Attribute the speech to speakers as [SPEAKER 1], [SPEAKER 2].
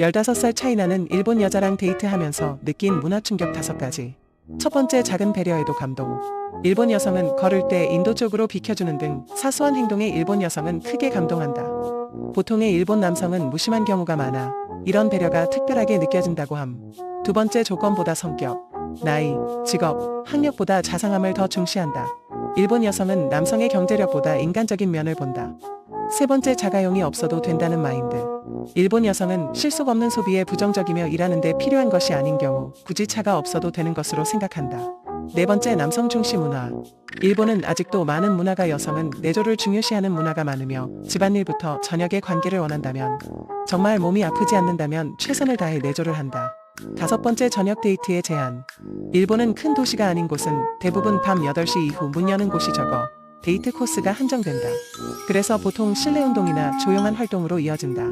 [SPEAKER 1] 15살 차이 나는 일본 여자랑 데이트하면서 느낀 문화 충격 다섯 가지. 첫 번째 작은 배려에도 감동. 일본 여성은 걸을 때 인도 쪽으로 비켜주는 등 사소한 행동에 일본 여성은 크게 감동한다. 보통의 일본 남성은 무심한 경우가 많아 이런 배려가 특별하게 느껴진다고 함. 두 번째 조건보다 성격, 나이, 직업, 학력보다 자상함을 더 중시한다. 일본 여성은 남성의 경제력보다 인간적인 면을 본다. 세 번째 자가용이 없어도 된다는 마인드. 일본 여성은 실속 없는 소비에 부정적이며 일하는데 필요한 것이 아닌 경우 굳이 차가 없어도 되는 것으로 생각한다. 네 번째 남성 중시 문화. 일본은 아직도 많은 문화가 여성은 내조를 중요시하는 문화가 많으며 집안일부터 저녁의 관계를 원한다면 정말 몸이 아프지 않는다면 최선을 다해 내조를 한다. 다섯 번째 저녁 데이트의 제한. 일본은 큰 도시가 아닌 곳은 대부분 밤 8시 이후 문 여는 곳이 적어 데이트 코스가 한정된다. 그래서 보통 실내 운동이나 조용한 활동으로 이어진다.